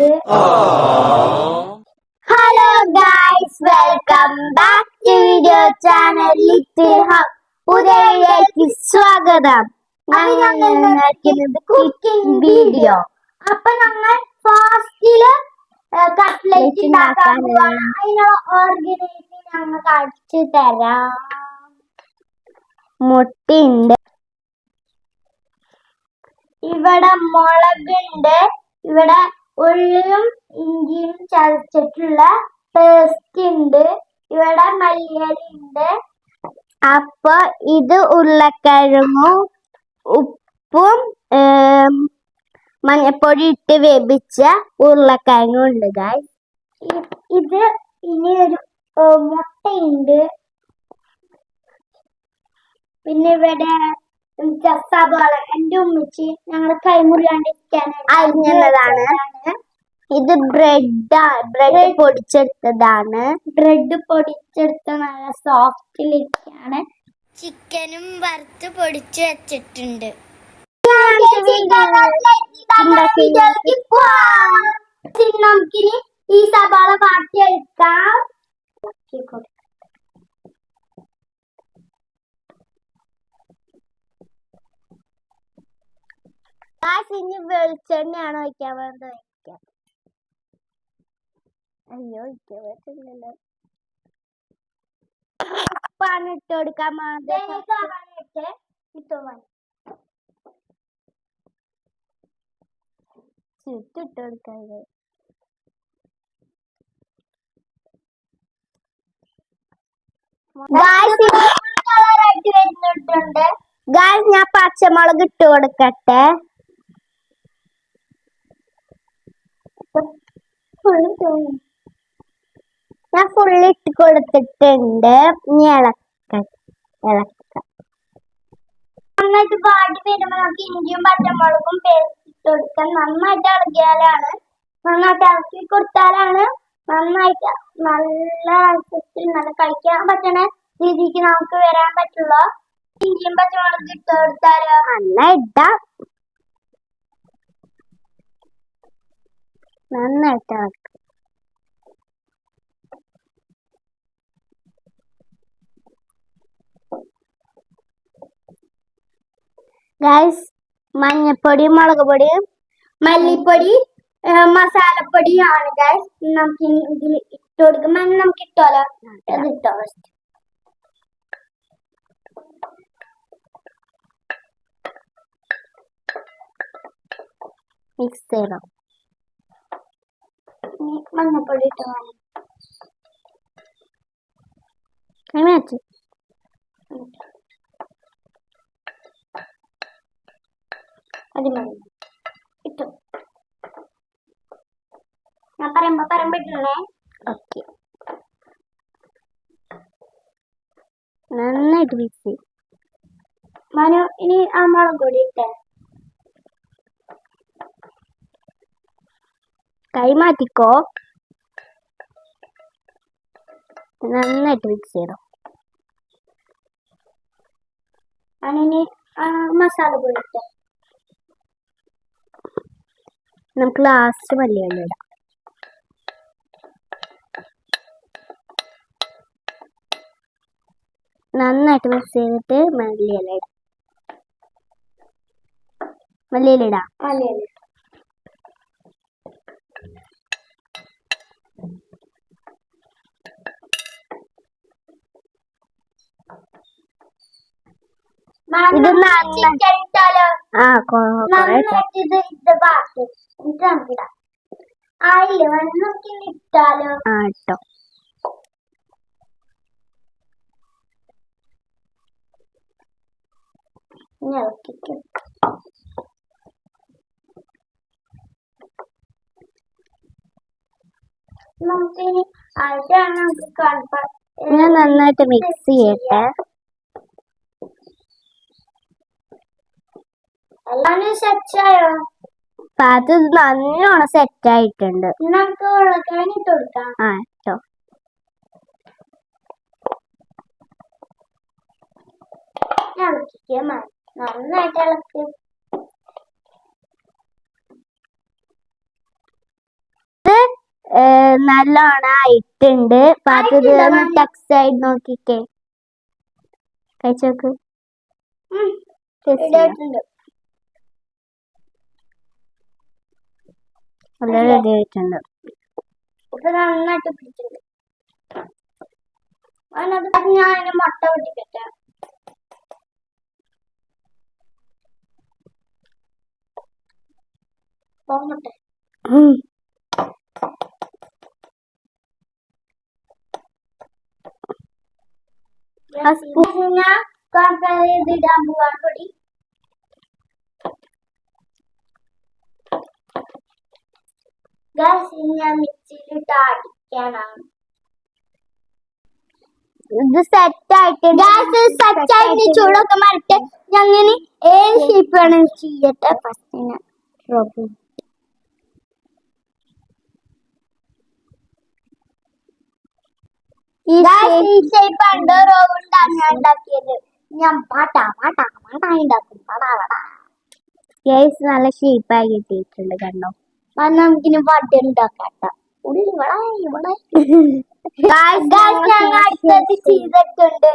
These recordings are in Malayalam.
ഉണ്ട് hello guys welcome back to video channel little hub പുതിയയിലേക്ക് സ്വാഗതം. ഞങ്ങൾ കുക്കിംഗ് വീഡിയോ അപ്പൊ ഞങ്ങൾ ഫാസ്റ്റിൽ കട്ട്ലറ്റ് ഉണ്ടാക്കാൻ പോവാണ്. അതിനുള്ള ഓർഗനൈസ് ഞങ്ങൾ അടിച്ചു തരാം. മുട്ടയുണ്ട് ഇവിടെ മുളകുണ്ട്. ഇവിടെ ഉള്ളിയും ഇഞ്ചിയും ചതച്ചിട്ടുള്ള പേസ്റ്റ് ഉണ്ട് ഇവിടെ മല്ലിയലുണ്ട് അപ്പൊ ഇത് ഉരുളക്കിഴങ്ങും ഉപ്പും മഞ്ഞപ്പൊടി ഇട്ട് വേവിച്ച ഉരുളക്കിഴങ്ങും ഉണ്ട് ഗായ് ഇത് ഇനി ഒരു മുട്ടയുണ്ട് പിന്നെ ഇവിടെ സവാള എന്റെ ഉമ്മച്ചി ഞങ്ങൾ കൈമുറിയാണ്ടിരിക്കാൻ അരിഞ്ഞതാണ് ഇത് ബ്രെഡ്. ബ്രെഡ് പൊടിച്ചെടുത്തതാണ്. ബ്രെഡ് പൊടിച്ചെടുത്ത നല്ല സോഫ്റ്റിലിരിക്കാണ് ചിക്കനും വറുത്ത് പൊടിച്ചു വെച്ചിട്ടുണ്ട്. നമുക്കിനി ഈ സവാള വാട്ടിയെടുക്കാം ഇനി വെളിച്ചെണ്ണയാണ് വയ്ക്കാൻ വേണ്ടത്? വയ്ക്കാം. അയ്യോ വയ്ക്കാൻ പറ്റില്ലല്ലോ ഉപ്പാണ് ഇട്ട് കൊടുക്കാൻ ചുറ്റിട്ട് കൊടുക്കാൻ ഗായ്സ് ഞാൻ പച്ചമുളക് ഇട്ട് കൊടുക്കട്ടെ. ഞാൻ ഫുള്ള് ഇട്ട് കൊടുത്തിട്ടുണ്ട്. ഇനി ഇളക്ക. ഇളക്ക. നന്നായിട്ട് വാടി വരുമ്പോ നമുക്ക് ഇഞ്ചിയും പച്ചമുളകും പേസ്റ്റ് ഇട്ട് കൊടുക്കാം. നന്നായിട്ട് ഇളകിയാലാണ് നന്നായിട്ട് ഇളക്കി കൊടുത്താലാണ് നന്നായിട്ട് നല്ല രസത്തിൽ നല്ല കഴിക്കാൻ പറ്റണ രീതിക്ക് നമുക്ക് വരാൻ പറ്റുള്ളൂ. ഇഞ്ചിയും പച്ചമുളകും ഇട്ട് കൊടുത്താലോ നന്നായിട്ട് നന്നായിട്ട് ഇളക്കുക ഗൈസ് മഞ്ഞപ്പൊടി മുളക് പൊടി മല്ലിപ്പൊടി മസാലപ്പൊടിയാണ് ഗൈസ് നമുക്ക് ഇതിൽ ഇട്ട് കൊടുക്കുമ്പോ നമുക്ക് ഇട്ടോലോ? അത് ഇട്ടോ ഫസ്റ്റ് മിക്സ് ചെയ്യണം. മഞ്ഞപ്പൊടി ഇട്ടോ അതിനകത്ത് അത് മതി ഇട്ടു. ഞാൻ പറയുമ്പോ പറയുമ്പോ ഇട്ടണേ ഓക്കെ. നന്നായിട്ട് മിക്സ് ചെയ്യും. മനു ഇനി ആ മുളക് പൊടി ഇട്ടേ. കൈ മാറ്റിക്കോ. നന്നായിട്ട് മിക്സ് ചെയ്യണം. അങ്ങനെ മസാല പൊടി നമുക്ക് ലാസ്റ്റ് മല്ലിയില ഇടാം. നന്നായിട്ട് മിക്സ് ചെയ്തിട്ട് മല്ലിയില ഇടാം. മല്ലിയില ഇടാം. മല്ലിയില ഇട്ടാലോ ആ ഇട്ടോ നമുക്കിനി നമുക്ക് ഞാൻ നന്നായിട്ട് മിക്സ് ചെയ്യട്ടെ അത് നല്ലോണം സെറ്റ് ആയിട്ടുണ്ട്. നമുക്ക് ഉരുളക്കിഴങ്ങ് ഇട്ട് കൊടുക്കാം. ആ ഇട്ടോ. ഇളക്കിക്കുക നന്നായിട്ട് ഇളക്കി. നല്ലോണം ആയിട്ടുണ്ട്. പാത്തു ഇത് ആയിട്ടുണ്ടോ, ഒന്ന് മാമി? ടെക്സ് സൈഡ് നോക്കിക്കേ. കഴിച്ചോക്ക് നല്ല റെഡി ആയിട്ടുണ്ട് നന്നായിട്ട് പിടിച്ചിട്ടുണ്ട്. അതിനകത്ത് ഞാൻ അതിന് മുട്ട പൊട്ടിക്കട്ടെ. പോകട്ടെ. ഞാൻ കമ്പയർ ചെയ്തിടാൻ പൊടി ഞാൻ മിക്സിയിലിട്ട് ഇത് സെറ്റ് ഗ്യാസ് സെറ്റ് ആയിട്ട് ചൂടൊക്കെ മാറിട്ട് ഞങ്ങൾ ഏത് ഷേപ്പ് വേണം ചെയ്യട്ടെ. ഫസ്റ്റ് ഞാൻ ഈ ഷേപ്പ് ഉണ്ട് റോവ് ഉണ്ടാക്കി ഉണ്ടാക്കിയത്. ഞാൻ പാട്ട പാട്ട പാട്ട ഉണ്ടാക്കും പാടാ പാടാ. കേസ് നല്ല ഷേപ്പായി കിട്ടിയിട്ടുണ്ട് കണ്ടോ? അത് നമുക്കിനി വട ഉണ്ടാക്കാം ഞങ്ങൾ അടുത്തത് ചെയ്തിട്ടുണ്ട്.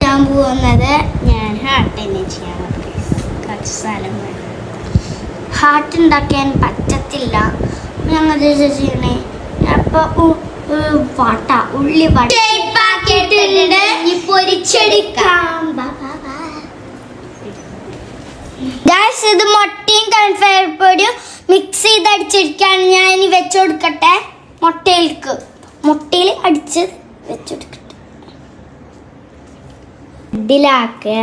ഞാൻ പോകുന്നത് ഞാൻ ഹാർട്ട് തന്നെ ചെയ്യാൻ കുറച്ച് സ്ഥലം ഹാർട്ട് ഉണ്ടാക്കാൻ പറ്റത്തില്ല. ഞങ്ങൾ ചെയ്യണേ? അപ്പൊ വട്ട ഉള്ളി വട്ട പൊരിച്ചെടുക്കാം. ഗായ്സ് ഇത് മുട്ടയും കൺഫയർ പൊടിയും മിക്സ് ചെയ്ത് അടിച്ചിരിക്കുകയാണ് ഞാൻ ഇനി വെച്ചു കൊടുക്കട്ടെ മുട്ടയിലേക്ക്. മുട്ടയിൽ അടിച്ച് വെച്ചു കൊടുക്കട്ടെ ഇതിലാക്കുക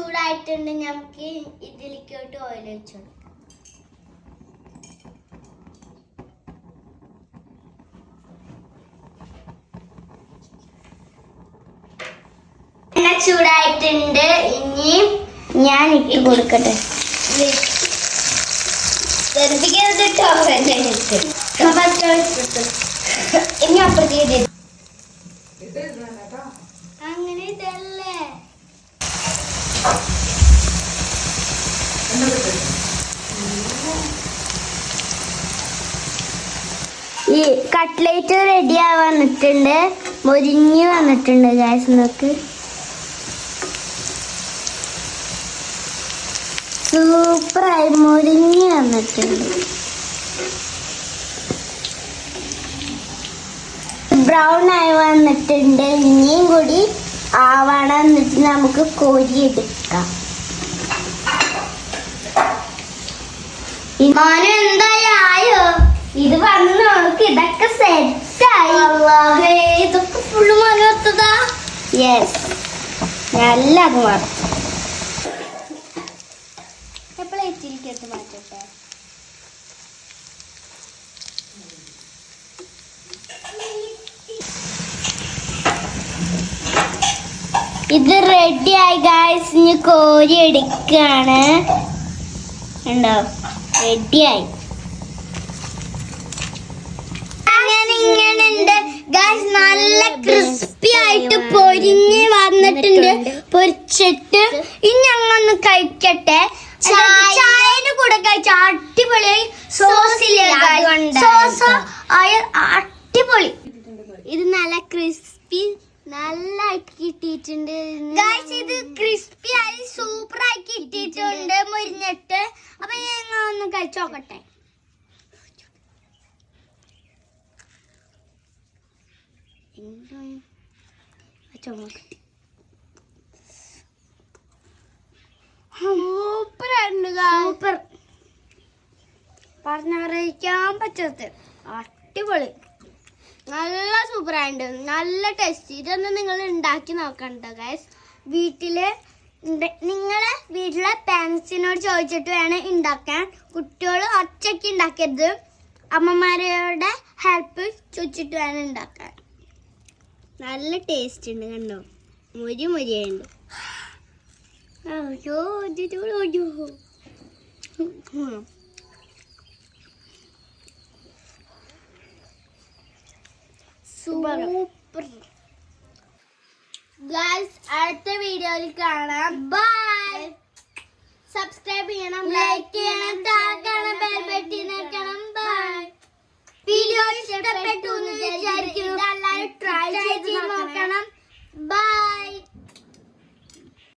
ചൂടായിട്ടുണ്ട് നമുക്ക് ഇതിലേക്കോട്ട് ഓയിൽ വെച്ചു കൊടുക്കാം. ചൂടായിട്ടുണ്ട്. ഇനി ഞാൻ ഇട്ട് കൊടുക്കട്ടെ. ഇനി അപ്പുറത്തേക്ക് അങ്ങനെ ഇതല്ലേ ഈ കട്ട്ലേറ്റ് റെഡി ആവാന്നിട്ടുണ്ട് വന്നിട്ടുണ്ട്. മൊരിഞ്ഞ് വന്നിട്ടുണ്ട് ഗ്യാസ് നോക്ക് സൂപ്പറായി മൊരിഞ്ഞ് വന്നിട്ടുണ്ട്. ബ്രൗൺ ആയി വന്നിട്ടുണ്ട്. ഇനിയും കൂടി ആവണം എന്നിട്ട് നമുക്ക് കോരിയെടുക്കാം മോനെ എന്തായായോ ഇത് വന്ന് നമുക്ക് ഇതൊക്കെ സെറ്റായി ഇതൊക്കെ ഫുള്ള് മരത്തതാ യെസ് നല്ല അത് മാറും പ്ലേറ്റിലേക്ക് മാറ്റട്ടെ? ഇത് റെഡി ആയി ഗായ്സ് ഇനി കോരി എടുക്കാണ്. ഉണ്ടോ റെഡിയായി അങ്ങനെ ഇങ്ങനെ ഉണ്ട് ഗായ്സ് നല്ല ക്രിസ്പി ആയിട്ട് പൊരിഞ്ഞ് വന്നിട്ടുണ്ട്. പൊരിച്ചിട്ട്. ഇനി ഞങ്ങളൊന്ന് കഴിക്കട്ടെ. ചായന് കൂടെ കഴിച്ച അടിപൊളിയായി സോസില്ലേ സോസ് ആയ അടിപൊളി. ഇത് നല്ല ക്രിസ്പി നല്ല കിട്ടിയിട്ടുണ്ട്. ഗായ്സ് ഇത് ക്രിസ്പി ആയി സൂപ്പർ ആയി കിട്ടിയിട്ടുണ്ട്. മുരിഞ്ഞിട്ട്. അപ്പൊ ഞങ്ങൾ ഒന്ന് കഴിച്ചു നോക്കട്ടെ സൂപ്പർ സൂപ്പർ പറഞ്ഞറിയിക്കാൻ പറ്റത്ത് അടിപൊളി. നല്ല സൂപ്പർ ആയിട്ട് നല്ല ടേസ്റ്റ് ഇതൊന്ന് നിങ്ങൾ ഉണ്ടാക്കി നോക്കണ്ട ഗൈസ് വീട്ടിൽ നിങ്ങളെ വീട്ടിലെ പാരൻസിനോട് ചോദിച്ചിട്ട് വേണം ഉണ്ടാക്കാൻ കുട്ടികൾ ഒറ്റയ്ക്ക് ഉണ്ടാക്കരുത് അമ്മമാരുടെ ഹെൽപ്പ് ചോദിച്ചിട്ട് വേണം ഉണ്ടാക്കാൻ നല്ല ടേസ്റ്റ് ഉണ്ട് കണ്ടോ? മുരി മുരിയുണ്ട് സൂപ്പർ. ഗൈസ് അടുത്ത വീഡിയോയിൽ കാണാം. ബൈ സബ്സ്ക്രൈബ് ചെയ്യണം ലൈക്ക് ചെയ്യണം താക്കണം ബെൽ ബട്ടൺ ബൈ വീഡിയോ ഇഷ്ടപ്പെട്ടു എന്ന് വിചാരിക്കുന്നു. എല്ലാവരും ട്രൈ ചെയ്ത് നോക്കണം. ബൈ